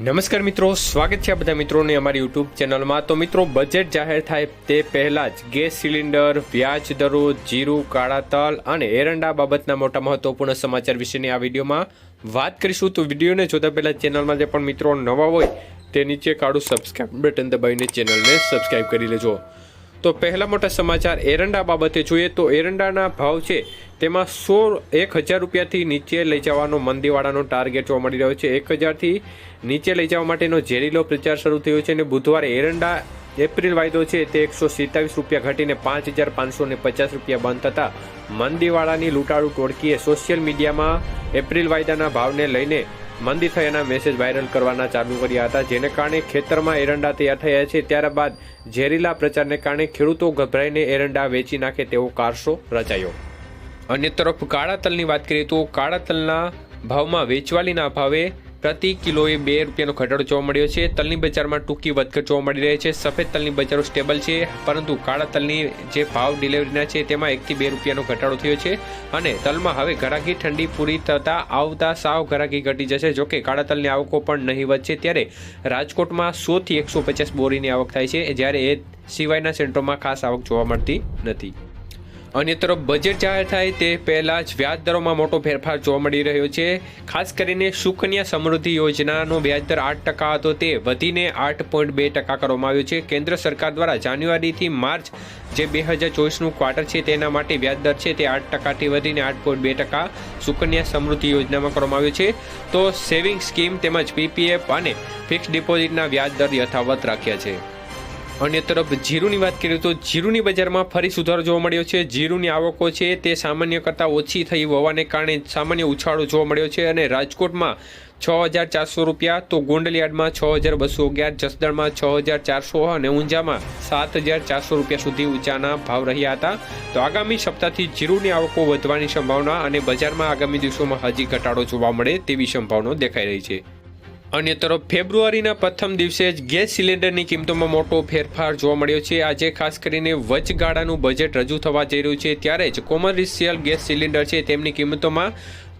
નમસ્કાર મિત્રો, સ્વાગત છે બધા મિત્રોને અમારી યુટ્યુબ ચેનલમાં. તો મિત્રો, બજેટ જાહેર થાય તે પહેલાં જ ગેસ સિલિન્ડર, વ્યાજ દરો, જીરું, કાળા તલ અને એરંડા બાબતના મોટા મહત્વપૂર્ણ સમાચાર વિશેની આ વિડીયોમાં વાત કરીશું. તો વિડીયોને જોતા પહેલાં ચેનલમાં જે પણ મિત્રો નવા હોય તે નીચે કાળું સબસ્ક્રાઇબ બટન દબાવીને ચેનલને સબસ્ક્રાઈબ કરી લેજો. તો પહેલા મોટા સમાચાર એરંડા બાબતે જોઈએ તો એરંડાના ભાવ છે, તેમાં સો એક હજાર રૂપિયાથી નીચે લઈ જવાનો મંદીવાળાનો ટાર્ગેટ જોવા મળી રહ્યો છે. એક હજારથી નીચે લઈ જવા માટેનો ઝેરીલો પ્રચાર શરૂ થયો છે અને બુધવારે એરંડા એપ્રિલ વાયદો છે તે એકસો સિત્તાવીસ રૂપિયા ઘટીને પાંચ હજાર પાંચસો ને પચાસ રૂપિયા બંધ થતા મંદીવાળાની લૂંટાળુ ટોળકીએ સોશિયલ મીડિયામાં એપ્રિલ વાયદાના ભાવને લઈને મંદી થયાના મેસેજ વાયરલ કરવાના ચાલુ કર્યા હતા, જેને કારણે ખેતરમાં એરંડા તૈયાર થયા છે. ત્યારબાદ ઝેરીલા પ્રચારને કારણે ખેડૂતો ગભરાઈને એરંડા વેચી નાખે તેવો કારસો રચાયો. અન્ય તરફ કાળા તલની વાત કરીએ તો કાળા તલના ભાવમાં વેચવાલીના ભાવે પ્રતિ કિલોએ બે રૂપિયાનો ઘટાડો જોવા મળ્યો છે. તલની બજારમાં ટૂંકી વધઘટ જોવા મળી રહી છે. સફેદ તલની બજારો સ્ટેબલ છે, પરંતુ કાળા તલની જે ભાવ ડિલિવરીના છે, તેમાં એકથી બે રૂપિયાનો ઘટાડો થયો છે. અને તલમાં હવે ઘરાકી ઠંડી પૂરી થતાં આવતા સાવ ઘરાકી ઘટી જશે. જોકે કાળા તલની આવકો પણ નહીં વધશે. ત્યારે રાજકોટમાં સોથી એકસો પચાસ બોરીની આવક થાય છે, જ્યારે એ સિવાયના સેન્ટરોમાં ખાસ આવક જોવા મળતી નથી. અન્ય તરફ બજેટ જાહેર થાય તે પહેલાં જ વ્યાજ દરોમાં મોટો ફેરફાર જોવા મળી રહ્યો છે. ખાસ કરીને સુકન્યા સમૃદ્ધિ યોજનાનો વ્યાજ દર આઠ ટકા હતો તે વધીને આઠ પોઈન્ટ બે ટકા કરવામાં આવ્યો છે. કેન્દ્ર સરકાર દ્વારા જાન્યુઆરીથી માર્ચ જે બે હજાર ચોવીસનું ક્વાર્ટર છે તેના માટે વ્યાજ દર છે તે આઠ ટકાથી વધીને આઠ પોઈન્ટ બે ટકા સુકન્યા સમૃદ્ધિ યોજનામાં કરવામાં આવ્યો છે. તો સેવિંગ સ્કીમ તેમજ પીપીએફ અને ફિક્સ ડિપોઝિટના વ્યાજ દર યથાવત રાખ્યા છે. અન્ય તરફ જીરુની વાત કરીએ તો જીરુની બજારમાં ફરી સુધારો જોવા મળ્યો છે. જીરુની આવકો છે તે સામાન્ય કરતાં ઓછી થઈ હોવાને કારણે સામાન્ય ઉછાળો જોવા મળ્યો છે અને રાજકોટમાં છ હજાર ચારસો રૂપિયા, તો ગોંડલિયાડમાં છ હજાર બસો અગિયાર, જસદણમાં છ હજાર ચારસો અને ઊંઝામાં સાત હજાર ચારસો રૂપિયા સુધી ઊંચાના ભાવ રહ્યા હતા. તો આગામી સપ્તાહથી જીરુની આવકો વધવાની સંભાવના અને બજારમાં આગામી દિવસોમાં હજી ઘટાડો જોવા મળે તેવી સંભાવના દેખાઈ રહી છે. અન્ય તરફ, ફેબ્રુઆરીના પ્રથમ દિવસે જ ગેસ સિલિન્ડરની કિંમતોમાં મોટો ફેરફાર જોવા મળ્યો છે. આજે ખાસ કરીને વચગાળાનું બજેટ રજૂ થવા જઈ રહ્યું છે, ત્યારે જ કોમર્શિયલ ગેસ સિલિન્ડર છે, તેમની કિંમતોમાં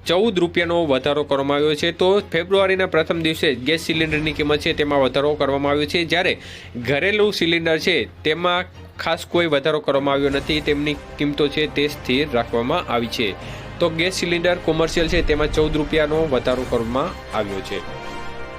ચૌદ રૂપિયાનો વધારો કરવામાં આવ્યો છે. તો ફેબ્રુઆરીના પ્રથમ દિવસે ગેસ સિલિન્ડરની કિંમત છે, તેમાં વધારો કરવામાં આવ્યો છે. જ્યારે ઘરેલું સિલિન્ડર છે, તેમાં ખાસ કોઈ વધારો કરવામાં આવ્યો નથી. તેમની કિંમતો છે, તે સ્થિર રાખવામાં આવી છે. તો ગેસ સિલિન્ડર કોમર્શિયલ છે, તેમાં ચૌદ રૂપિયાનો વધારો કરવામાં આવ્યો છે.